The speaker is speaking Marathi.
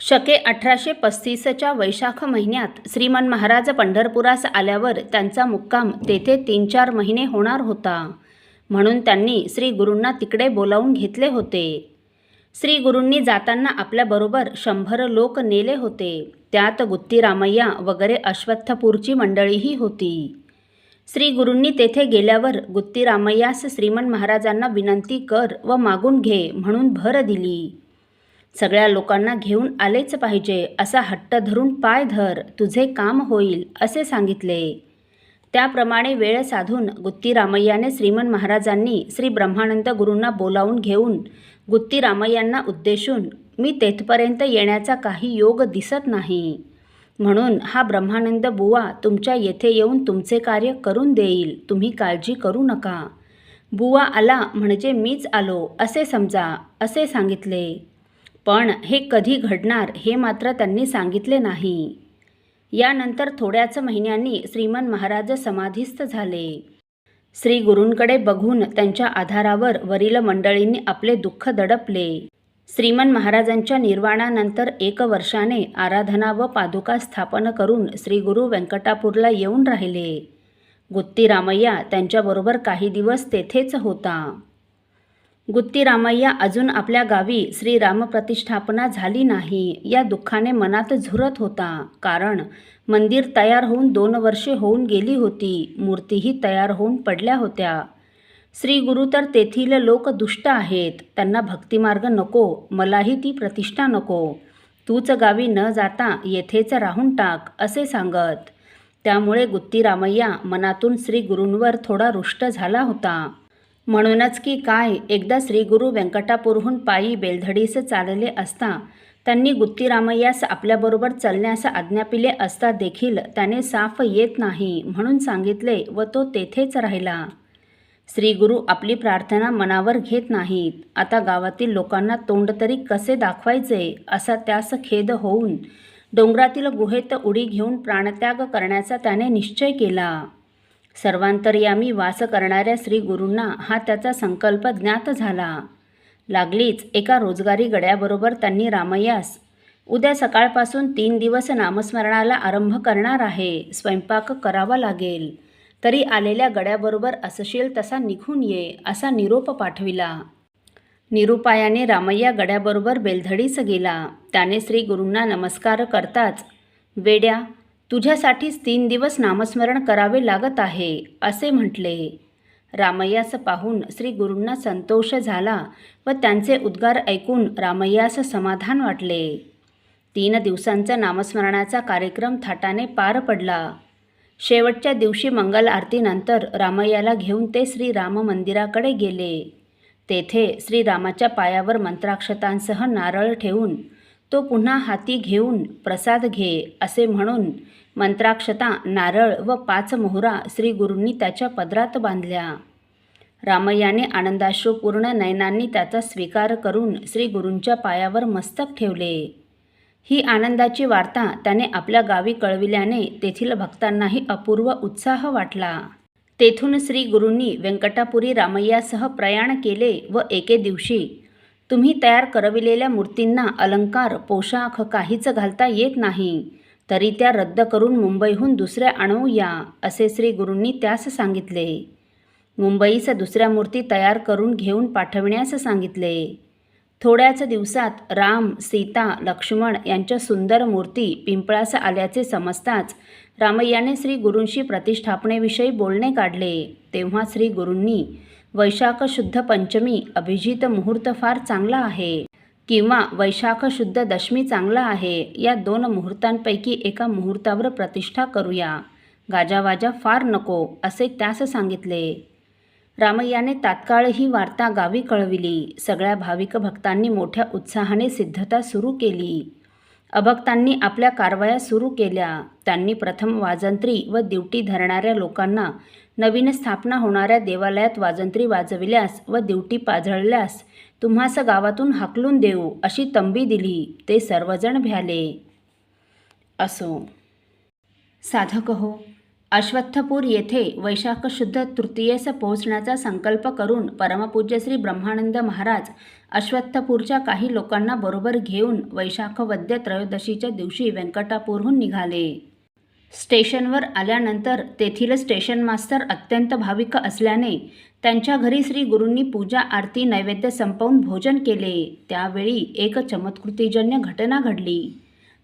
शके अठराशे पस्तीसच्या वैशाख महिन्यात श्रीमन महाराज पंढरपुरास आल्यावर त्यांचा मुक्काम तेथे तीन चार महिने होणार होता. म्हणून त्यांनी श्री गुरूंना तिकडे बोलावून घेतले होते. श्री गुरूंनी जाताना आपल्याबरोबर शंभर लोक नेले होते. त्यात गुत्तीरामय्या वगैरे अश्वत्थपूरची मंडळीही होती. श्री गुरूंनी तेथे गेल्यावर गुत्तीरामय्यास श्रीमन महाराजांना विनंती कर व मागून घे म्हणून भर दिली. सगळ्या लोकांना घेऊन आलेच पाहिजे असा हट्ट धरून पाय धर तुझे काम होईल असे सांगितले. त्याप्रमाणे वेळ साधून गुत्ती रामय्याने श्रीमन महाराजांनी श्री ब्रह्मानंद गुरूंना बोलावून घेऊन गुत्ती रामय्यांना उद्देशून मी तेथपर्यंत येण्याचा काही योग दिसत नाही. म्हणून हा ब्रह्मानंद बुवा तुमच्या येथे येऊन तुमचे कार्य करून देईल तुम्ही काळजी करू नका. बुवा आला म्हणजे मीच आलो असे समजा असे सांगितले. पण हे कधी घडणार हे मात्र त्यांनी सांगितले नाही. यानंतर थोड्याच महिन्यांनी श्रीमन महाराज समाधीस्थ झाले. श्री गुरूंकडे बघून त्यांच्या आधारावर वरील मंडळींनी आपले दुःख दडपले. श्रीमन महाराजांच्या निर्वाणानंतर एक वर्षाने आराधना व पादुका स्थापन करून श्री गुरु व्यंकटापूरला येऊन राहिले. गुत्ती रामय्या त्यांच्याबरोबर काही दिवस तेथेच होता. गुत्ती रामय्या अजून आपल्या गावी श्रीराम प्रतिष्ठापना झाली नाही. या दुःखाने मनात झुरत होता. कारण मंदिर तयार होऊन दोन वर्षे होऊन गेली होती. मूर्तीही तयार होऊन पडल्या होत्या. श्री गुरु तर तेथील लोक दुष्ट आहेत. त्यांना भक्तिमार्ग नको. मलाही ती प्रतिष्ठा नको. तूच गावी न जाता येथेच राहून टाक असे सांगत. त्यामुळे गुत्ती रामय्या मनातून श्री गुरूंवर थोडा रुष्ट झाला होता. म्हणूनच की काय एकदा श्री गुरु व्यंकटापूरहून पायी बेलधडीस चालले असता त्यांनी गुत्तीरामय्यास आपल्याबरोबर आपल्याबरोबर चलण्यास आज्ञापिले असता देखील त्याने साफ येत नाही म्हणून सांगितले व तो तेथेच राहिला. श्रीगुरु आपली प्रार्थना मनावर घेत नाहीत. आता गावातील लोकांना तोंड तरी कसे दाखवायचे असा त्यास खेद होऊन डोंगरातील गुहेत उडी घेऊन प्राणत्याग करण्याचा त्याने निश्चय केला. सर्वांतर्यामी वास करणाऱ्या श्री गुरूंना हा त्याचा संकल्प ज्ञात झाला. लागलीच एका रोजगारी गड्याबरोबर त्यांनी रामय्यास उद्या सकाळपासून तीन दिवस नामस्मरणाला आरंभ करणार आहे स्वयंपाक करावा लागेल. तरी आलेल्या गड्याबरोबर असशील तसा निघून ये असा निरोप पाठविला. निरुपायाने रामय्या गड्याबरोबर बेलधडीस गेला. त्याने श्री गुरूंना नमस्कार करताच वेड्या तुझ्यासाठीच तीन दिवस नामस्मरण करावे लागत आहे असे म्हटले. रामय्यास पाहून श्री गुरूंना संतोष झाला व त्यांचे उद्गार ऐकून रामय्यास समाधान वाटले. तीन दिवसांचा नामस्मरणाचा कार्यक्रम थाटाने पार पडला. शेवटच्या दिवशी मंगल आरतीनंतर रामय्याला घेऊन ते श्री राम मंदिराकडे गेले. तेथे श्रीरामाच्या पायावर मंत्राक्षतांसह नारळ ठेवून तो पुन्हा हाती घेऊन प्रसाद घे असे म्हणून मंत्राक्षता नारळ व पाच मोहरा श्री गुरूंनी त्याच्या पदरात बांधल्या. रामय्याने आनंदाश्रूपूर्ण नयनांनी त्याचा स्वीकार करून श्री गुरूंच्या पायावर मस्तक ठेवले. ही आनंदाची वार्ता त्याने आपल्या गावी कळविल्याने तेथील भक्तांनाही अपूर्व उत्साह वाटला. तेथून श्री गुरूंनी व्यंकटापुरी रामय्यासह प्रयाण केले व एके दिवशी तुम्ही तयार करविलेल्या मूर्तींना अलंकार पोशाख काहीच घालता येत नाही. तरी त्या रद्द करून मुंबईहून दुसऱ्या आणू या असे श्री गुरूंनी त्यास सांगितले. मुंबईस दुसऱ्या मूर्ती तयार करून घेऊन पाठविण्यास सांगितले. थोड्याच दिवसात राम सीता लक्ष्मण यांच्या सुंदर मूर्ती पिंपळास आल्याचे समजताच रामय्याने श्री गुरूंशी प्रतिष्ठापनेविषयी बोलणे काढले. तेव्हा श्री गुरूंनी वैशाख शुद्ध पंचमी अभिजित मुहूर्त फार चांगला आहे. किंवा वैशाख शुद्ध दशमी चांगला आहे या दोन मुहूर्तांपैकी एका मुहूर्तावर प्रतिष्ठा करूया. गाजावाजा फार नको असे त्यास सांगितले. रामय्याने तात्काळ ही वार्ता गावी कळविली. सगळ्या भाविक भक्तांनी मोठ्या उत्साहाने सिद्धता सुरू केली. अभक्तांनी आपल्या कारवाया सुरू केल्या. त्यांनी प्रथम वाजंत्री व दिवटी धरणाऱ्या लोकांना नवीन स्थापना होणाऱ्या देवालयात वाजंत्री वाजविल्यास व दिवटी पाझळल्यास तुम्हास गावातून हाकलून देऊ अशी तंबी दिली. ते सर्वजण भ्याले. असो. साधक हो. अश्वत्थपूर येथे वैशाख शुद्ध तृतीयेस पोहोचण्याचा संकल्प करून परमपूज्य श्री ब्रह्मानंद महाराज अश्वत्थपूरच्या काही लोकांना बरोबर घेऊन वैशाखवद्य त्रयोदशीच्या दिवशी व्यंकटापूरहून निघाले. स्टेशनवर आल्यानंतर तेथील स्टेशन मास्तर अत्यंत भाविक असल्याने त्यांच्या घरी श्री गुरूंनी पूजा आरती नैवेद्य संपवून भोजन केले. त्यावेळी एक चमत्कृतीजन्य घटना घडली.